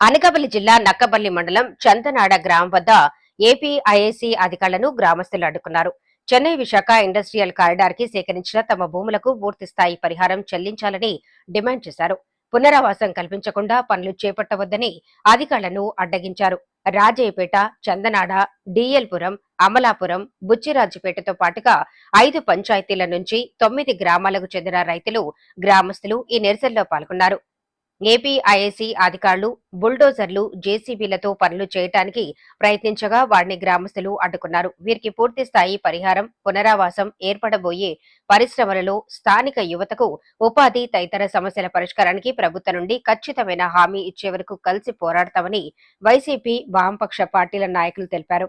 అనకాపల్లి జిల్లా నక్కబల్లి మండలం చందనాడ గ్రామం వద్ద ఏపీఐఏసీ అధికారులను గ్రామస్తులు అడ్డుకున్నారు. చెన్నై విశాఖ ఇండస్ట్రియల్ కారిడార్కి సేకరించిన తమ భూములకు పూర్తి స్థాయి పరిహారం చెల్లించాలని డిమాండ్ చేశారు. పునరావాసం కల్పించకుండా పనులు చేపట్టవద్దని అధికారులను అడ్డగించారు. రాజయ్యపేట చందనాడ డిఎల్పురం అమలాపురం బుచ్చిరాజుపేటతో పాటుగా ఐదు పంచాయతీల నుంచి తొమ్మిది గ్రామాలకు చెందిన రైతులు గ్రామస్తులు ఈ నిరసనలో పాల్గొన్నారు. ఏపీఐఏసీ అధికారులు బుల్డోజర్లు జేసీబీలతో పనులు చేయటానికి ప్రయత్నించగా వారిని గ్రామస్తులు అడ్డుకున్నారు. వీరికి పూర్తి స్థాయి పరిహారం పునరావాసం ఏర్పడబోయే పరిశ్రమలలో స్థానిక యువతకు ఉపాధి తదితర సమస్యల పరిష్కారానికి ప్రభుత్వం నుండి ఖచ్చితమైన హామీ ఇచ్చే వరకు కలిసి పోరాడతామని వైసీపీ వామపక్ష పార్టీల నాయకులు తెలిపారు.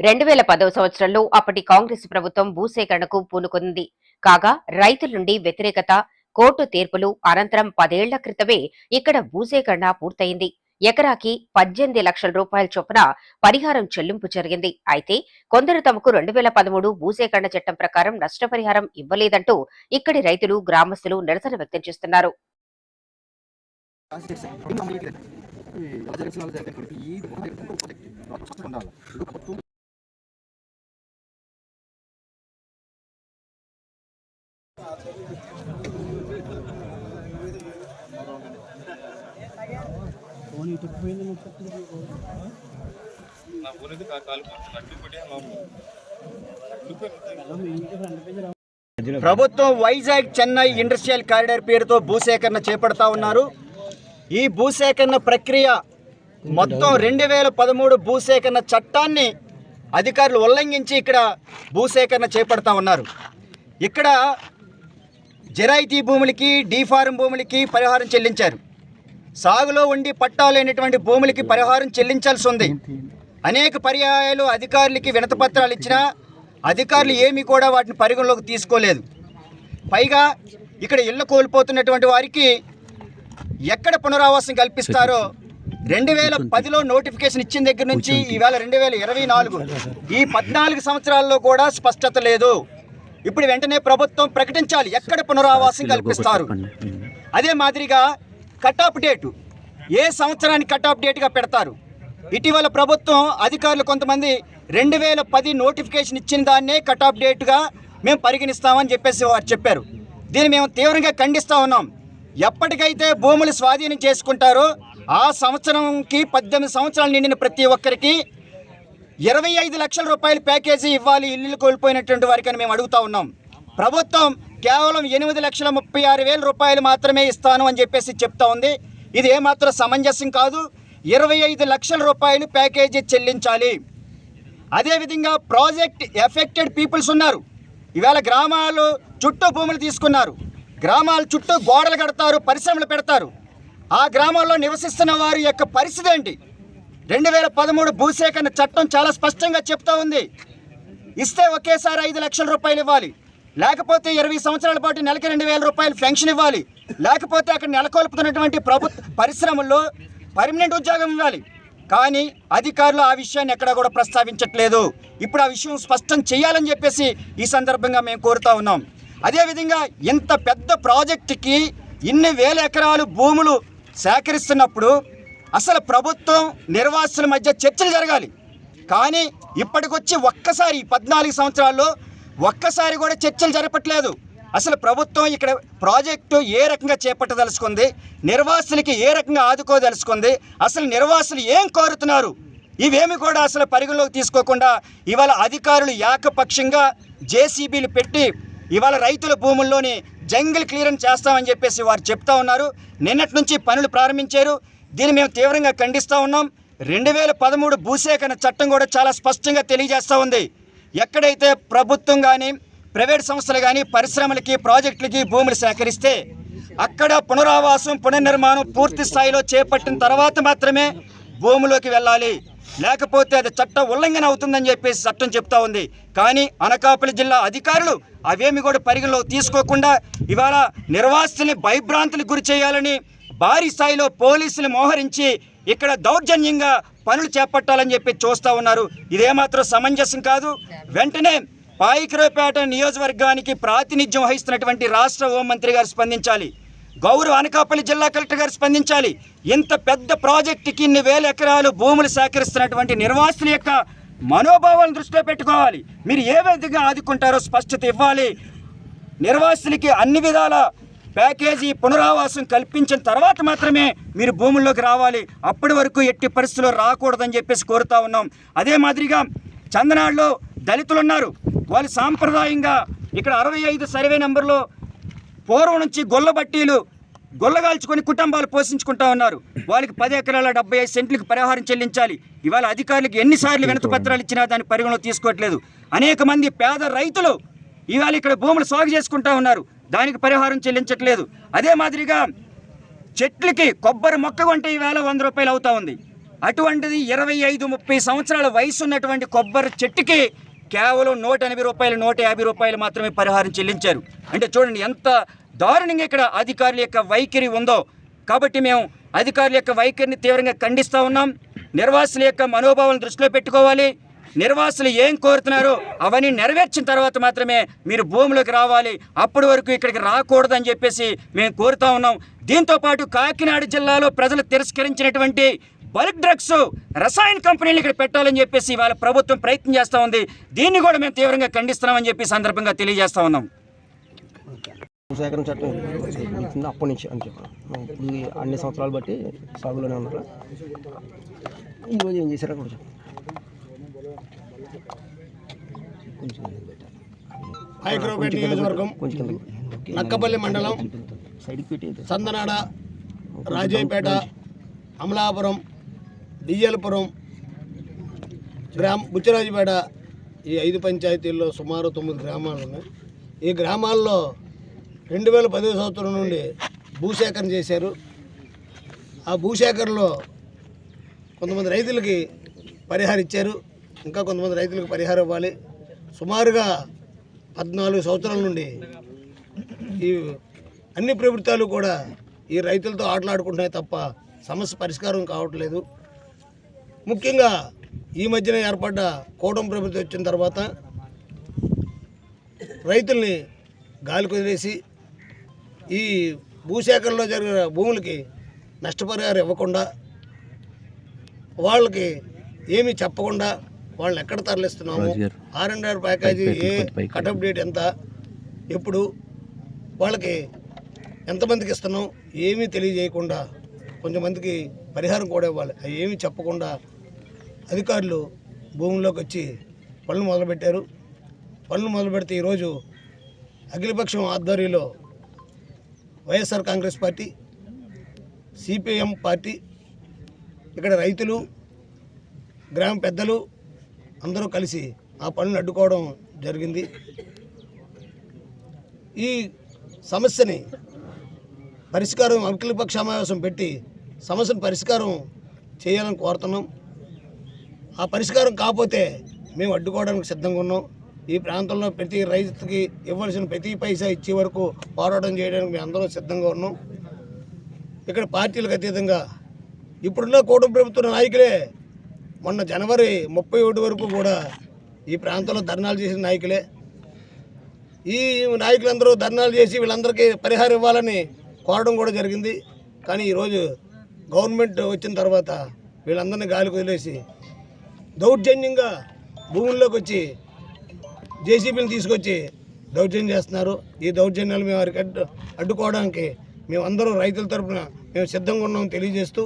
రెండు వేల పదవ సంవత్సరంలో అప్పటి కాంగ్రెస్ ప్రభుత్వం భూసేకరణకు పూనుకుంది. కాగా రైతుల నుండి వ్యతిరేకత కోర్టు తీర్పులు అనంతరం పదేళ్ళ క్రితమే ఇక్కడ భూసేకరణ పూర్తయింది. ఎకరాకి పద్దెనిమిది లక్షల రూపాయల చొప్పున పరిహారం చెల్లింపు జరిగింది. అయితే కొందరు తమకు రెండు వేల పదమూడు భూసేకరణ చట్టం ప్రకారం నష్టపరిహారం ఇవ్వలేదంటూ ఇక్కడి రైతులు గ్రామస్తులు నిరసన వ్యక్తం చేస్తున్నారు. నా ఊరిది కా- కాలు అడ్డు పెట్టి మామూలు ప్రభుత్వం వైజాగ్ చెన్నై ఇండస్ట్రియల్ కారిడార్ పేరుతో భూసేకరణ చేపడతా ఉన్నారు. ఈ భూసేకరణ ప్రక్రియ మొత్తం రెండు వేల పదమూడు భూసేకరణ చట్టాన్ని అధికారులు ఉల్లంఘించి ఇక్కడ భూసేకరణ చేపడతా ఉన్నారు. ఇక్కడ జరాయితీ భూములకి డీఫారం భూములకి పరిహారం చెల్లించారు. సాగులో ఉండి పట్టాలైనటువంటి భూములకి పరిహారం చెల్లించాల్సి ఉంది. అనేక పర్యాయాలు అధికారులకి వినతపత్రాలు ఇచ్చినా అధికారులు ఏమీ కూడా వాటిని పరిగణలోకి తీసుకోలేదు. పైగా ఇక్కడ ఇళ్ళు కోల్పోతున్నటువంటి వారికి ఎక్కడ పునరావాసం కల్పిస్తారో రెండు వేల పదిలో నోటిఫికేషన్ ఇచ్చిన దగ్గర నుంచి ఈవేళ రెండు వేల ఇరవై నాలుగు. ఈ పద్నాలుగు సంవత్సరాల్లో కూడా స్పష్టత లేదు. ఇప్పుడు వెంటనే ప్రభుత్వం ప్రకటించాలి. ఎక్కడ పునరావాసం కల్పిస్తారు? అదే మాదిరిగా కట్ ఆఫ్ డేటు ఏ సంవత్సరానికి కట్ ఆఫ్ డేట్గా పెడతారు? ఇటీవల ప్రభుత్వం అధికారులు కొంతమంది రెండు వేల పది నోటిఫికేషన్ ఇచ్చిన దాన్నే కట్ ఆఫ్ డేట్గా మేము పరిగణిస్తామని చెప్పేసి వారు చెప్పారు. దీన్ని మేము తీవ్రంగా ఖండిస్తూ ఉన్నాం. ఎప్పటికైతే భూములు స్వాధీనం చేసుకుంటారో ఆ సంవత్సరంకి పద్దెనిమిది సంవత్సరాలు నిండిన ప్రతి ఒక్కరికి ఇరవై ఐదు లక్షల రూపాయల ప్యాకేజీ ఇవ్వాలి ఇల్లు కోల్పోయినటువంటి వారికని మేము అడుగుతా ఉన్నాం. ప్రభుత్వం కేవలం ఎనిమిది లక్షల ముప్పై ఆరు వేల రూపాయలు మాత్రమే ఇస్తాను అని చెప్పేసి చెప్తా ఉంది. ఇది ఏమాత్రం సమంజసం కాదు. ఇరవై ఐదు లక్షల రూపాయలు ప్యాకేజీ చెల్లించాలి. అదేవిధంగా ప్రాజెక్ట్ ఎఫెక్టెడ్ పీపుల్స్ ఉన్నారు. ఇవాళ గ్రామాలు చుట్టూ భూములు తీసుకున్నారు. గ్రామాల చుట్టూ గోడలు కడతారు పరిశ్రమలు పెడతారు. ఆ గ్రామాల్లో నివసిస్తున్న వారి యొక్క పరిస్థితి ఏంటి? రెండు వేల పదమూడు భూసేకరణ చట్టం చాలా స్పష్టంగా చెప్తా ఉంది. ఇస్తే ఒకేసారి ఐదు లక్షల రూపాయలు ఇవ్వాలి. లేకపోతే ఇరవై సంవత్సరాల పాటు నెలకి రెండు వేల రూపాయలు పెన్షన్ ఇవ్వాలి. లేకపోతే అక్కడ నెలకొల్పుతున్నటువంటి ప్రభుత్వ పరిశ్రమల్లో పర్మనెంట్ ఉద్యోగం ఇవ్వాలి. కానీ అధికారులు ఆ విషయాన్ని ఎక్కడా కూడా ప్రస్తావించట్లేదు. ఇప్పుడు ఆ విషయం స్పష్టం చేయాలని చెప్పేసి ఈ సందర్భంగా మేము కోరుతా ఉన్నాం. అదేవిధంగా ఇంత పెద్ద ప్రాజెక్టుకి ఇన్ని వేల ఎకరాలు భూములు సేకరిస్తున్నప్పుడు అసలు ప్రభుత్వం నిర్వాసుల మధ్య చర్చలు జరగాలి. కానీ ఇప్పటికొచ్చి ఒక్కసారి ఈ పద్నాలుగు సంవత్సరాల్లో ఒక్కసారి కూడా చర్చలు జరపట్లేదు. అసలు ప్రభుత్వం ఇక్కడ ప్రాజెక్టు ఏ రకంగా చేపట్టదలుచుకుంది? నిర్వాసులకి ఏ రకంగా ఆదుకోదలుచుకుంది? అసలు నిర్వాసులు ఏం కోరుతున్నారు? ఇవేమి కూడా అసలు పరిగణలోకి తీసుకోకుండా ఇవాళ అధికారులు ఏకపక్షంగా జేసీబీలు పెట్టి ఇవాళ రైతుల భూముల్లోని జంగిల్ క్లియరెన్స్ చేస్తామని చెప్పేసి వారు చెప్తా ఉన్నారు. నిన్నటి నుంచి పనులు ప్రారంభించారు. దీన్ని మేము తీవ్రంగా ఖండిస్తూ ఉన్నాం. రెండు వేల పదమూడు భూసేకరణ చట్టం కూడా చాలా స్పష్టంగా తెలియజేస్తూ ఉంది. ఎక్కడైతే ప్రభుత్వం కానీ ప్రైవేట్ సంస్థలు కానీ పరిశ్రమలకి ప్రాజెక్టులకి భూములు సేకరిస్తే అక్కడ పునరావాసం పునర్నిర్మాణం పూర్తి స్థాయిలో చేపట్టిన తర్వాత మాత్రమే భూమిలోకి వెళ్ళాలి. లేకపోతే అది చట్ట ఉల్లంఘన అవుతుందని చెప్పేసి చట్టం చెప్తా ఉంది. కానీ అనకాపల్లి జిల్లా అధికారులు అవేమి కూడా పరిగణలో తీసుకోకుండా ఇవాళ నిర్వాసితుల్ని భయభ్రాంతులకు గురి చేయాలని భారీ స్థాయిలో పోలీసులు మోహరించి ఇక్కడ దౌర్జన్యంగా పనులు చేపట్టాలని చెప్పి చూస్తూ ఉన్నారు. ఇదేమాత్రం సమంజసం కాదు. వెంటనే పాయికరావుపేట నియోజకవర్గానికి ప్రాతినిధ్యం వహిస్తున్నటువంటి రాష్ట్ర హోంమంత్రి గారు స్పందించాలి. గౌరవ అనకాపల్లి జిల్లా కలెక్టర్ గారు స్పందించాలి. ఇంత పెద్ద ప్రాజెక్టుకి ఇన్ని వేల ఎకరాలు భూములు సేకరిస్తున్నటువంటి నిర్వాసుల యొక్క మనోభావాలను దృష్టిలో పెట్టుకోవాలి. మీరు ఏ విధంగా ఆదుకుంటారో స్పష్టత ఇవ్వాలి. నిర్వాసులకి అన్ని విధాల ప్యాకేజీ పునరావాసం కల్పించిన తర్వాత మాత్రమే మీరు భూముల్లోకి రావాలి. అప్పటి వరకు ఎట్టి పరిస్థితుల్లో రాకూడదని చెప్పేసి కోరుతా ఉన్నాం. అదే మాదిరిగా చందనాడులో దళితులు ఉన్నారు వాళ్ళు సాంప్రదాయంగా ఇక్కడ అరవై ఐదు సర్వే నెంబర్లో పూర్వం నుంచి గొల్ల బట్టీలు గొల్లగాల్చుకొని కుటుంబాలు పోషించుకుంటా ఉన్నారు. వాళ్ళకి పది ఎకరాల డెబ్బై ఐదు సెంట్లకు పరిహారం చెల్లించాలి. ఇవాళ అధికారులకు ఎన్నిసార్లు వినతి పత్రాలు ఇచ్చినా దాన్ని పరిగణలో తీసుకోవట్లేదు. అనేక మంది పేద రైతులు ఇవాళ ఇక్కడ భూములు సాగు చేసుకుంటా ఉన్నారు. దానికి పరిహారం చెల్లించట్లేదు. అదే మాదిరిగా చెట్లకి కొబ్బరి మొక్క కొంటే ఈవేళ వంద రూపాయలు అవుతా ఉంది. అటువంటిది ఇరవై ఐదు ముప్పై సంవత్సరాల వయసు ఉన్నటువంటి కొబ్బరి చెట్టుకి కేవలం నూట ఎనభై రూపాయలు నూట యాభై రూపాయలు మాత్రమే పరిహారం చెల్లించారు. అంటే చూడండి ఎంత దారుణంగా ఇక్కడ అధికారుల యొక్క వైఖరి ఉందో. కాబట్టి మేము అధికారుల యొక్క వైఖరిని తీవ్రంగా ఖండిస్తూ ఉన్నాం. నిర్వాసుల యొక్క మనోభావాలను దృష్టిలో పెట్టుకోవాలి. నిర్వాసులు ఏం కోరుతున్నారో అవన్నీ నెరవేర్చిన తర్వాత మాత్రమే మీరు భూమిలోకి రావాలి. అప్పటి వరకు ఇక్కడికి రాకూడదని చెప్పేసి మేము కోరుతా ఉన్నాం. దీంతో పాటు కాకినాడ జిల్లాలో ప్రజలు తిరస్కరించినటువంటి బల్క్ డ్రగ్స్ రసాయన కంపెనీలు ఇక్కడ పెట్టాలని చెప్పేసి వాళ్ళ ప్రభుత్వం ప్రయత్నం చేస్తూ ఉంది. దీన్ని కూడా మేము తీవ్రంగా ఖండిస్తున్నామని చెప్పి సందర్భంగా తెలియజేస్తా ఉన్నాం. సేకరణ చట్టం అప్పటి నుంచి అని చెప్పి అన్ని సంవత్సరాలు బట్టి సాగులోనే ఉన్నారు? ఈరోజు ఏం చేశారో కూడా హైగ్రోపేట నియోజకవర్గం. నక్కపల్లి మండలం సందనాడ రాజయ్యపేట అమలాపురం డియ్యలపురం గ్రామ బుచ్చరాజుపేట ఈ ఐదు పంచాయతీల్లో సుమారు తొమ్మిది గ్రామాలు ఉన్నాయి. ఈ గ్రామాల్లో రెండు వేల పదో సంవత్సరం నుండి భూసేకరణ చేశారు. ఆ భూసేకరణలో కొంతమంది రైతులకి పరిహారం ఇచ్చారు. ఇంకా కొంతమంది రైతులకు పరిహారం ఇవ్వాలి. సుమారుగా పద్నాలుగు సంవత్సరాల నుండి ఈ అన్ని ప్రభుత్వాలు కూడా ఈ రైతులతో ఆటలాడుకుంటున్నాయి తప్ప సమస్య పరిష్కారం కావట్లేదు. ముఖ్యంగా ఈ మధ్యన ఏర్పడ్డ కూటమి ప్రభుత్వం వచ్చిన తర్వాత రైతుల్ని గాలి కుదిరేసి ఈ భూసేకరణలో జరిగిన భూములకి నష్టపరిహారం ఇవ్వకుండా వాళ్ళకి ఏమీ చెప్పకుండా వాళ్ళని ఎక్కడ తరలిస్తున్నాము? ఆర్ అండ్ ఆర్ ప్యాకేజీ ఏ కటప్ డేట్ ఎంత? ఎప్పుడు? వాళ్ళకి ఎంతమందికి ఇస్తున్నాం? ఏమీ తెలియజేయకుండా కొంతమందికి పరిహారం కూడా ఇవ్వాలి. అవి ఏమీ చెప్పకుండా అధికారులు భూముల్లోకి వచ్చి పనులు మొదలుపెట్టారు. పనులు మొదలు పెడితే ఈరోజు అఖిలపక్షం ఆధ్వర్యంలో YSR Congress party CPM party ఇక్కడ రైతులు గ్రామ పెద్దలు అందరూ కలిసి ఆ పనిని అడ్డుకోవడం జరిగింది. ఈ సమస్యని పరిష్కారం అఖిలపక్ష సమావేశం పెట్టి సమస్యను పరిష్కారం చేయాలని కోరుతున్నాం. ఆ పరిష్కారం కాకపోతే మేము అడ్డుకోవడానికి సిద్ధంగా ఉన్నాం. ఈ ప్రాంతంలో ప్రతి రైతుకి ఇవ్వాల్సిన ప్రతి పైసా ఇచ్చే వరకు పోరాటం చేయడానికి మేము అందరం సిద్ధంగా ఉన్నాం. ఇక్కడ పార్టీలకు అతీతంగా ఇప్పుడున్న కూటమి ప్రభుత్వ నాయకులే మొన్న జనవరి ముప్పై ఒకటి వరకు కూడా ఈ ప్రాంతంలో ధర్నాలు చేసిన నాయకులే. ఈ నాయకులందరూ ధర్నాలు చేసి వీళ్ళందరికీ పరిహారం ఇవ్వాలని కోరడం కూడా జరిగింది. కానీ ఈరోజు గవర్నమెంట్ వచ్చిన తర్వాత వీళ్ళందరినీ గాలికి వదిలేసి దౌర్జన్యంగా భూముల్లోకి వచ్చి జేసీబీని తీసుకొచ్చి దౌర్జన్యం చేస్తున్నారు. ఈ దౌర్జన్యాలు మేము వారికి అడ్డు అడ్డుకోవడానికి మేమందరూ రైతుల తరఫున మేము సిద్ధంగా ఉన్నాం తెలియజేస్తూ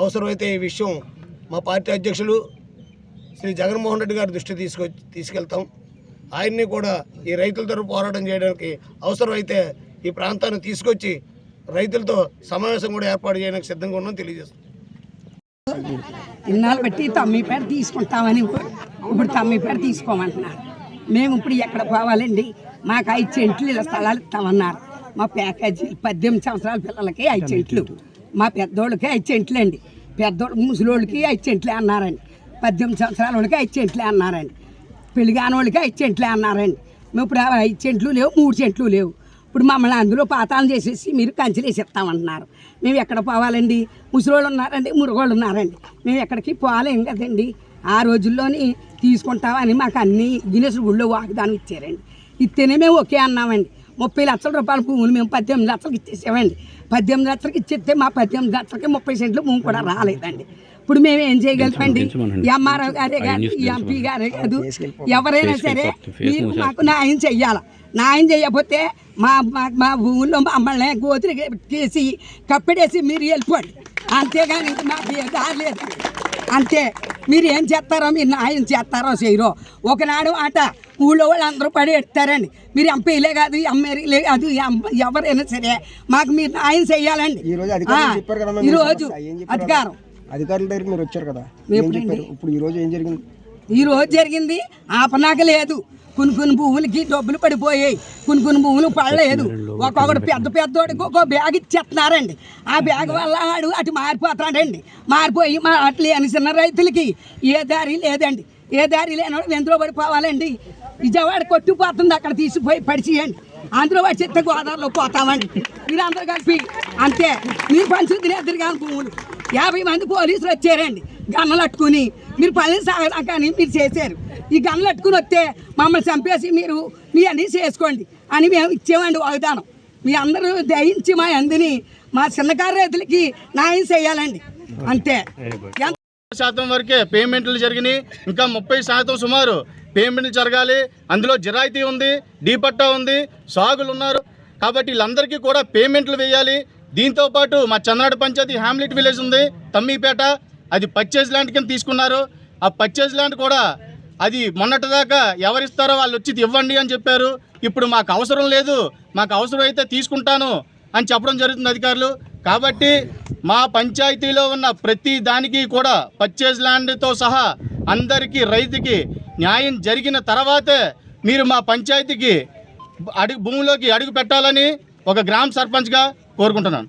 అవసరమైతే ఈ విషయం మా పార్టీ అధ్యక్షులు శ్రీ జగన్మోహన్ రెడ్డి గారి దృష్టి తీసుకొచ్చి తీసుకెళ్తాం. ఆయన్ని కూడా ఈ రైతుల తరపు పోరాటం చేయడానికి అవసరమైతే ఈ ప్రాంతాన్ని తీసుకొచ్చి రైతులతో సమావేశం కూడా ఏర్పాటు చేయడానికి సిద్ధంగా ఉన్నాం తెలియజేస్తాం. ఇన్నాళ్ళు బట్టి తమ్మిపేట తీసుకుంటామని ఇప్పుడు తమ్మిపేట తీసుకోమంటున్నారు. మేము ఇప్పుడు ఎక్కడ పోవాలండి? మాకు ఐదు చెంట్లు ఇలా స్థలాలు ఇస్తామన్నారు. మా ప్యాకేజీ పద్దెనిమిది సంవత్సరాల పిల్లలకి ఐదు చెంట్లు. మా పెద్దోళ్ళకి ఐదు చెంట్లు అండి పెద్దోళ్ళు ముసలోళ్ళకి ఐదు అన్నారండి. పద్దెనిమిది సంవత్సరాల వాళ్ళకి ఐదు అన్నారండి. పెళ్ళి కాని వాళ్ళకి ఐదు అన్నారండి. మేము ఇప్పుడు ఐదు చెంట్లు లేవు మూడు చెంట్లు లేవు. ఇప్పుడు మమ్మల్ని అందులో పాతాళం చేసేసి మీరు కంచెలు ఇస్తామంటున్నారు మేము ఎక్కడ పోవాలండి? ముసలోళ్ళు ఉన్నారండి మురుగోళ్ళు ఉన్నారండి. మేము ఎక్కడికి పోలేం కదండి? ఆ రోజుల్లోని తీసుకుంటామని మాకు అన్ని గినేసుడు గుళ్ళో వాగ్దానం ఇచ్చారండి. ఇస్తేనే మేము ఓకే అన్నామండి. ముప్పై లక్షల రూపాయల భూములు మేము పద్దెనిమిది లక్షలకి ఇచ్చేసామండి. పద్దెనిమిది లక్షలకి ఇచ్చేస్తే మా పద్దెనిమిది లక్షలకి ముప్పై సెంట్లు భూమి కూడా రాలేదండి. ఇప్పుడు మేము ఏం చేయగలుగుతామండి? ఎంఆర్ఓ గారే కాదు ఎంపీ గారే కాదు ఎవరైనా సరే మీరు మాకు న్యాయం చెయ్యాలి? న్యాయం చేయకపోతే మా మా- మా ఊళ్ళో మమ్మల్ని గోతులు తీసి కప్పెడేసి మీరు వెళ్ళిపోండి. అంతేగాని మాకు ఏ దారి లేదండి. అంతే. మీరు ఏం చేస్తారో మీరు న్యాయం చేస్తారో చేయరో. ఒకనాడు ఆట ఊళ్ళో వాళ్ళు అందరూ పడి ఎడతారండి. మీరు ఎంపీలే కాదు ఎమ్మెల్యేలే కాదు ఎం- ఎవరైనా సరే మాకు మీరు న్యాయం చెయ్యాలండి. ఈ రోజు అధికారులు ఆ, చెప్పారు కదా ఈ రోజు ఏం చెప్పారు? అధికారం. అధికారుల దగ్గర మీరు వచ్చారు కదా? ఇప్పుడు ఈ రోజు ఏం జరిగింది? ఈ రోజు జరిగింది ఆపనాక లేదు. కొన్ని కొన్ని భూములకి డబ్బులు పడిపోయాయి. కొన్ని కొన్ని భూములు పడలేదు. ఒక్కొక్కడు పెద్ద పెద్దోడికి ఒక బ్యాగ్ ఇచ్చేస్తున్నారండి. ఆ బ్యాగ్ వల్ల వాడు అటు మారిపోతాడండి మారిపోయి మా అట్లే అని చిన్న రైతులకి ఏ దారి లేదండి. ఏ దారి లేనివాడు ఎందులో పడిపోవాలండి. విజయవాడ కొట్టుకుపోతుంది అక్కడ తీసుకుపోయి పడిచేయండి. అందులో పడి చెత్త గోదావరిలో పోతామండి. మీరు అందరు కలిపి అంతే. మీరు పంచుకుని ఎదురు కానీ భూములు. యాభై మంది పోలీసులు వచ్చారండి. గన్నలు అట్టుకుని. మీరు పని సాగడం కానీ మీరు చేశారు. ఈ గన్నలు అట్టుకుని వస్తే మమ్మల్ని చంపేసి మీరు మీ అన్నీ చేసుకోండి అని మేము ఇచ్చేమండి వాగ్దానం. మీ అందరూ దయించి మా అందిని మా చిన్నకారు రైతులకి న్యాయం చేయాలండి. అంతే. ఎంత శాతం వరకే పేమెంట్లు జరిగినాయి. ఇంకా ముప్పై శాతం సుమారు పేమెంట్ జరగాలి అందులో జిరాయితీ ఉంది డీపట్టా ఉంది సాగులు ఉన్నారు కాబట్టి వీళ్ళందరికీ కూడా పేమెంట్లు వేయాలి. దీంతో పాటు మా చంద్రాడు పంచాయతీ హ్యామ్లెట్ విలేజ్ ఉంది తమ్మిపేట. అది పర్చేజ్ ల్యాండ్ కింద తీసుకున్నారు. ఆ పర్చేజ్ ల్యాండ్ కూడా అది మొన్నటిదాకా ఎవరిస్తారో వాళ్ళు వచ్చి ఇవ్వండి అని చెప్పారు. ఇప్పుడు మాకు అవసరం లేదు మాకు అవసరం అయితే తీసుకుంటాను అని చెప్పడం జరుగుతుంది అధికారులు. కాబట్టి మా పంచాయతీలో ఉన్న ప్రతి దానికి కూడా పర్చేజ్ ల్యాండ్తో సహా అందరికీ రైతుకి న్యాయం జరిగిన తర్వాతే మీరు మా పంచాయతీకి అడుగు భూమిలోకి అడుగు పెట్టాలని ఒక గ్రామ సర్పంచ్గా కోరుకుంటున్నాను.